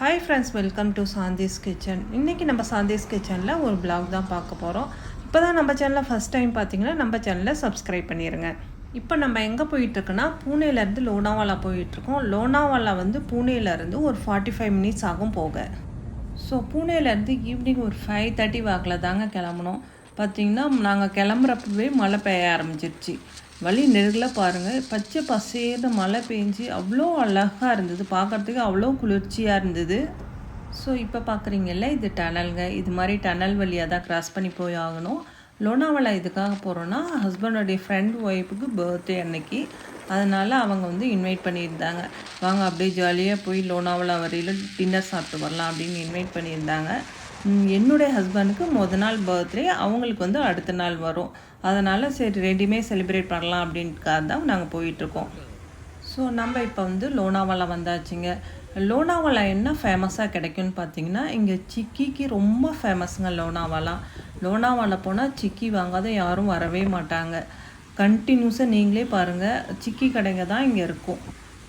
Hi friends welcome to Shanthi's kitchen இன்றைக்கி நம்ம சாந்திஸ் கிச்சனில் ஒரு பிளாக் தான் பார்க்க போகிறோம் இப்போ தான் நம்ம சேனலில் ஃபஸ்ட் டைம் பார்த்தீங்கன்னா நம்ம சேனலை சப்ஸ்கிரைப் பண்ணிடுங்க இப்போ நம்ம எங்கே போயிட்டுருக்குன்னா பூனேலேருந்து லோனாவாலா போயிட்டுருக்கோம். லோனாவாலா வந்து பூனேலேருந்து ஒரு ஃபார்ட்டி ஃபைவ் மினிட்ஸ் ஆகும் போக. ஸோ பூனேலேருந்து ஈவினிங் ஒரு ஃபைவ் தேர்ட்டி வாக்கில் தாங்க கிளம்புனோம். பார்த்தீங்கன்னா நாங்கள் கிளம்புறப்பவே மழை பெய்ய ஆரம்பிச்சிருச்சு. வழி நெருகில் பாருங்கள் பச்சை பசேர்னு மழை பெஞ்சு அவ்வளோ அழகாக இருந்தது. பார்க்குறதுக்கு அவ்வளோ குளிர்ச்சியாக இருந்தது. ஸோ இப்போ பார்க்குறீங்கல்ல இது டனல்ங்க. இது மாதிரி டனல் வழியாக தான் க்ராஸ் பண்ணி போய் ஆகணும். லோனாவலா இதுக்காக போகிறோன்னா ஹஸ்பண்டோடைய ஃப்ரெண்ட் ஒய்ஃபுக்கு பர்த்டே அன்னைக்கு. அதனால் அவங்க வந்து இன்வைட் பண்ணியிருந்தாங்க. வாங்க அப்படியே ஜாலியாக போய் லோனாவலா வரையில் டின்னர் சாப்பிட்டு வரலாம் அப்படின்னு இன்வைட் பண்ணியிருந்தாங்க. என்னுடைய ஹஸ்பண்டுக்கு முத நாள் பர்த்டே அவங்களுக்கு வந்து அடுத்த நாள் வரும். அதனால் சரி ரெண்டுமே செலிப்ரேட் பண்ணலாம் அப்படின்ட்டுக்காக தான் நாங்கள் போயிட்டுருக்கோம். ஸோ நம்ம இப்போ வந்து லோனாவாலா வந்தாச்சுங்க. லோனாவாலா என்ன ஃபேமஸாக கிடைக்கும்னு பார்த்தீங்கன்னா இங்கே சிக்கிக்கு ரொம்ப ஃபேமஸுங்க லோனாவாலா லோனாவாலா போனால் சிக்கி வாங்காத யாரும் வரவே மாட்டாங்க. கண்டினியூஸாக நீங்களே பாருங்கள் சிக்கி கடைங்க தான் இங்கே இருக்கும்.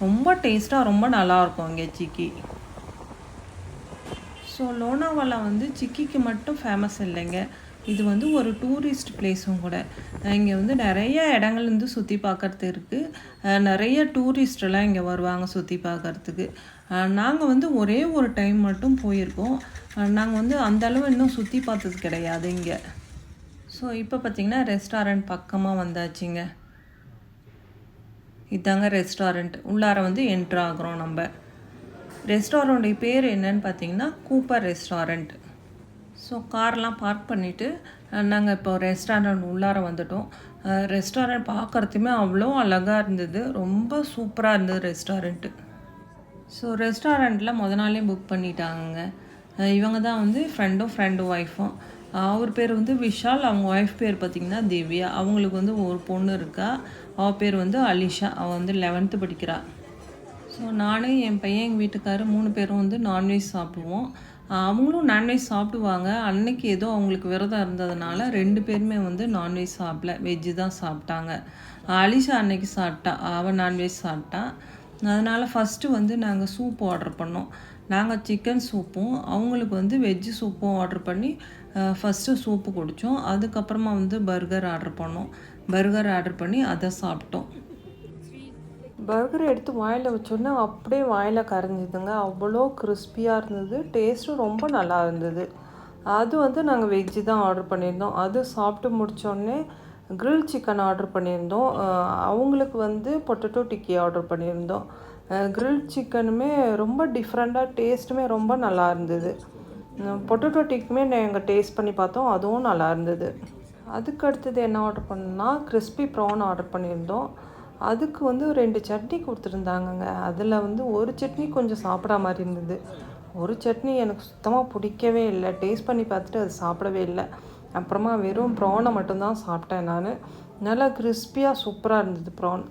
ரொம்ப டேஸ்ட்டாக ரொம்ப நல்லாயிருக்கும் இங்கே சிக்கி. ஸோ லோனாவாலா வந்து சிக்கிக்கு மட்டும் ஃபேமஸ் இல்லைங்க. இது வந்து ஒரு டூரிஸ்ட் பிளேஸும் கூட. இங்கே வந்து நிறைய இடங்கள் வந்து சுற்றி பார்க்கறது இருக்குது நிறைய டூரிஸ்டெல்லாம் இங்கே வருவாங்க சுற்றி பார்க்கறதுக்கு. நாங்கள் வந்து ஒரே ஒரு டைம் மட்டும் போயிருக்கோம். நாங்கள் வந்து அந்த அளவு இன்னும் சுற்றி பார்த்தது கிடையாது இங்கே. ஸோ இப்போ பார்த்தீங்கன்னா ரெஸ்டாரண்ட் பக்கமாக வந்தாச்சுங்க. இதாங்க ரெஸ்டாரண்ட் உள்ளார வந்து என்ட்ரு ஆகிறோம் நம்ம. ரெஸ்டாரண்ட்டுடைய பேர் என்னன்னு பார்த்தீங்கன்னா கூப்பர் ரெஸ்டாரண்ட். ஸோ கார்லாம் பார்க் பண்ணிவிட்டு நாங்கள் இப்போ ரெஸ்டாரண்ட் உள்ளார வந்துட்டோம். ரெஸ்டாரண்ட் பார்க்குறதுமே அவ்வளோ அழகாக இருந்தது. ரொம்ப சூப்பராக இருந்தது ரெஸ்டாரண்ட்டு ஸோ ரெஸ்டாரண்ட்டில் முத நாளே புக் பண்ணிட்டாங்க இவங்க தான் வந்து ஃப்ரெண்டும் ஃப்ரெண்டு ஒய்ஃபும் அவர் பேர் வந்து விஷால். அவங்க ஒய்ஃப் பேர் பார்த்திங்கன்னா திவ்யா. அவங்களுக்கு வந்து ஒரு பொண்ணு இருக்கா. அவள் பேர் வந்து அலிஷா. அவள் வந்து லெவன்த்து படிக்கிறாள் ஸோ நானும் என் பையன் எங்கள் வீட்டுக்காரர் மூணு பேரும் வந்து நான்வெஜ் சாப்பிடுவோம். அவங்களும் நான்வெஜ் சாப்பிடுவாங்க. அன்னைக்கு ஏதோ அவங்களுக்கு விரதம் இருந்ததுனால ரெண்டு பேருமே வந்து நான்வெஜ் சாப்பிடல. வெஜ்ஜு தான் சாப்பிட்டாங்க. அலிஷா அன்னைக்கு சாப்பிட்டா அவள் நான்வெஜ் சாப்பிட்டா. அதனால் ஃபஸ்ட்டு வந்து நாங்கள் சூப் ஆர்டர் பண்ணோம். நாங்கள் சிக்கன் சூப்பும் அவங்களுக்கு வந்து வெஜ்ஜு சூப்பும் ஆர்டர் பண்ணி ஃபஸ்ட்டு சூப்பு குடித்தோம் அதுக்கப்புறமா வந்து பர்கர் ஆர்டர் பண்ணோம். பர்கர் ஆர்டர் பண்ணி அதை சாப்பிட்டோம். பர்கர் எடுத்து வாயில் வச்சோன்னே அப்படியே வாயில் கரைஞ்சிதுங்க. அவ்வளோ கிறிஸ்பியாக இருந்தது. டேஸ்ட்டும் ரொம்ப நல்லா இருந்தது. அது வந்து நாங்கள் வெஜ்ஜு தான் ஆர்டர் பண்ணியிருந்தோம். அது சாப்பிட்டு முடித்தோடனே க்ரில் சிக்கன் ஆர்டர் பண்ணியிருந்தோம். அவங்களுக்கு வந்து பொட்டட்டோ டிக்கி ஆர்டர் பண்ணியிருந்தோம். க்ரில் சிக்கனுமே ரொம்ப டிஃப்ரெண்ட்டாக டேஸ்ட்டுமே ரொம்ப நல்லா இருந்தது. பொட்டட்டோ டிக்குமே நாங்கள் டேஸ்ட் பண்ணி பார்த்தோம். அதுவும் நல்லா இருந்தது. அதுக்கு அடுத்தது என்ன ஆர்டர் பண்ணோம்னா கிறிஸ்பி ப்ரான் ஆர்டர் பண்ணியிருந்தோம். அதுக்கு வந்து ரெண்டு சட்னி கொடுத்துருந்தாங்கங்க. அதில் வந்து ஒரு சட்னி கொஞ்சம் சாப்பிட்ற மாதிரி இருந்தது. ஒரு சட்னி எனக்கு சுத்தமாக பிடிக்கவே இல்லை. டேஸ்ட் பண்ணி பார்த்துட்டு அது சாப்பிடவே இல்லை. அப்புறமா வெறும் ப்ரானை மட்டும்தான் சாப்பிட்டேன் நான். நல்லா கிறிஸ்பியாக சூப்பராக இருந்தது ப்ரான்.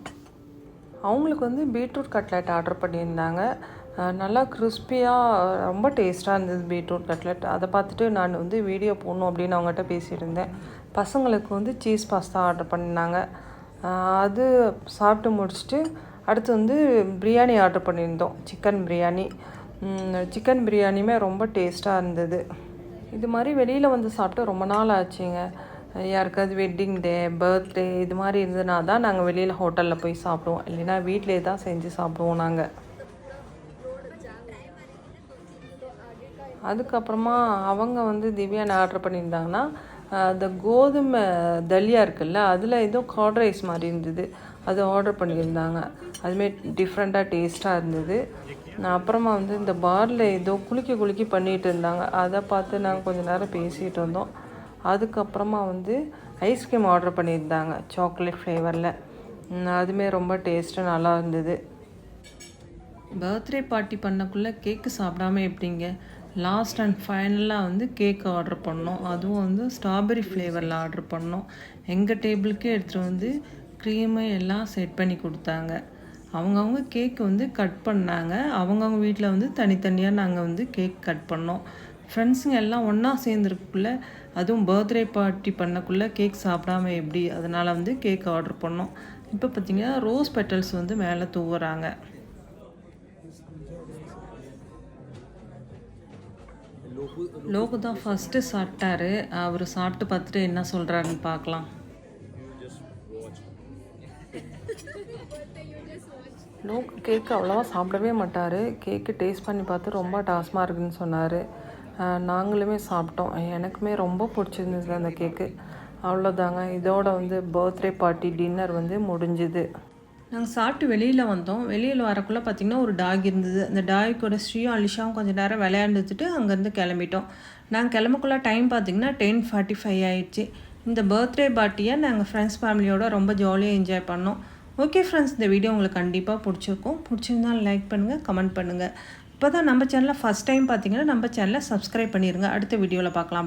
அவங்களுக்கு வந்து பீட்ரூட் கட்லெட் ஆர்டர் பண்ணியிருந்தாங்க. நல்லா கிறிஸ்பியாக ரொம்ப டேஸ்ட்டாக இருந்தது பீட்ரூட் கட்லெட். அதை பார்த்துட்டு நான் வந்து வீடியோ போடணும் அப்படின்னு அவங்ககிட்ட பேசியிருந்தேன். பசங்களுக்கு வந்து சீஸ் பாஸ்தா ஆர்டர் பண்ணியிருந்தாங்க. அது சாப்பிட்டு முடிச்சுட்டு அடுத்து வந்து பிரியாணி ஆர்டர் பண்ணியிருந்தோம். சிக்கன் பிரியாணி. சிக்கன் பிரியாணியுமே ரொம்ப டேஸ்ட்டாக இருந்தது. இது மாதிரி வெளியில் வந்து சாப்பிட்டு ரொம்ப நாள் ஆச்சுங்க. யாருக்காவது வெட்டிங் டே பர்த்டே இது மாதிரி இருந்ததுனா தான் நாங்கள் வெளியில் ஹோட்டலில் போய் சாப்பிடுவோம். இல்லைன்னா வீட்டிலே தான் செஞ்சு சாப்பிடுவோம் நாங்கள் அதுக்கப்புறமா அவங்க வந்து திவ்யான்னு ஆர்டர் பண்ணியிருந்தாங்கன்னா அந்த கோதுமை தலியா இருக்குல்ல அதில் ஏதோ கார்ட் ரைஸ் மாதிரி இருந்தது. அது ஆர்டர் பண்ணியிருந்தாங்க. அதுமாரி டிஃப்ரெண்ட்டாக டேஸ்ட்டாக இருந்தது. அப்புறமா வந்து இந்த பாரில் ஏதோ குளிக்கி குலுக்கி பண்ணிகிட்டு இருந்தாங்க. அதை பார்த்து நாங்கள் கொஞ்ச நேரம் பேசிகிட்டு இருந்தோம். அதுக்கப்புறமா வந்து ஐஸ்கிரீம் ஆர்டர் பண்ணியிருந்தாங்க சாக்லேட் ஃப்ளேவரில் அதுவுமே ரொம்ப டேஸ்ட்டு நல்லா இருந்தது. பர்த்டே பார்ட்டி பண்ணக்குள்ளே கேக்கு சாப்பிடாம எப்படிங்க? லாஸ்ட் அண்ட் ஃபைனலாக வந்து கேக் ஆர்டர் பண்ணோம். அதுவும் வந்து ஸ்ட்ராபெரி ஃப்ளேவரில் ஆர்டர் பண்ணோம். எங்கள் டேபிளுக்கே எடுத்துகிட்டு வந்து க்ரீமை எல்லாம் செட் பண்ணி கொடுத்தாங்க. அவங்கவுங்க கேக் வந்து கட் பண்ணாங்க. அவங்கவுங்க வீட்டில் வந்து தனித்தனியாக நாங்கள் வந்து கேக் கட் பண்ணோம். ஃப்ரெண்ட்ஸுங்க எல்லாம் ஒன்றா சேர்ந்துருக்குள்ள அதுவும் பர்த்டே பார்ட்டி பண்ணக்குள்ளே கேக் சாப்பிடாம எப்படி அதனால் வந்து கேக் ஆர்டர் பண்ணோம். இப்போ பார்த்தீங்கன்னா ரோஸ் பெட்டல்ஸ் வந்து மேலே தூவுறாங்க. லோகு தான் ஃபஸ்ட்டு சாப்பிட்டாரு. அவர் சாப்பிட்டு பார்த்துட்டு என்ன சொல்கிறாருன்னு பார்க்கலாம். லோக் கேக்கு அவ்வளோவா சாப்பிடவே மாட்டார். கேக்கு டேஸ்ட் பண்ணி பார்த்து ரொம்ப டாஸ்மாக இருக்குன்னு சொன்னார். நாங்களுமே சாப்பிட்டோம். எனக்குமே ரொம்ப பிடிச்சிருந்தது அந்த கேக்கு. அவ்வளோதாங்க இதோட வந்து பர்த்டே பார்ட்டி டின்னர் வந்து முடிஞ்சுது. நாங்கள் சாப்பிட்டு வெளியில் வந்தோம். வெளியில் வரக்குள்ளே பார்த்திங்கன்னா ஒரு டாக் இருந்தது. அந்த டாக் கூட ஸ்ரீயும் அலிஷாவும் கொஞ்சம் நேரம் விளையாண்டுட்டு அங்கேருந்து கிளம்பிட்டோம். நாங்கள் கிளம்பக்குள்ள டைம் பார்த்திங்கன்னா டென் ஃபார்ட்டி ஃபைவ் ஆயிடுச்சு. இந்த பர்த்டே பார்ட்டியை நாங்கள் ஃப்ரெண்ட்ஸ் ஃபேமிலியோடு ரொம்ப ஜாலியாக என்ஜாய் பண்ணோம். ஓகே ஃப்ரெண்ட்ஸ் இந்த வீடியோ உங்களுக்கு கண்டிப்பாக பிடிச்சிருக்கும். பிடிச்சிருந்தாலும் லைக் பண்ணுங்கள் கமெண்ட் பண்ணுங்கள் இப்போ தான் நம்ம சேனலில் ஃபஸ்ட் டைம் பார்த்தீங்கன்னா நம்ம சேனலை சப்ஸ்கிரைப் பண்ணிடுங்க அடுத்த வீடியோவில் பார்க்கலாம் பை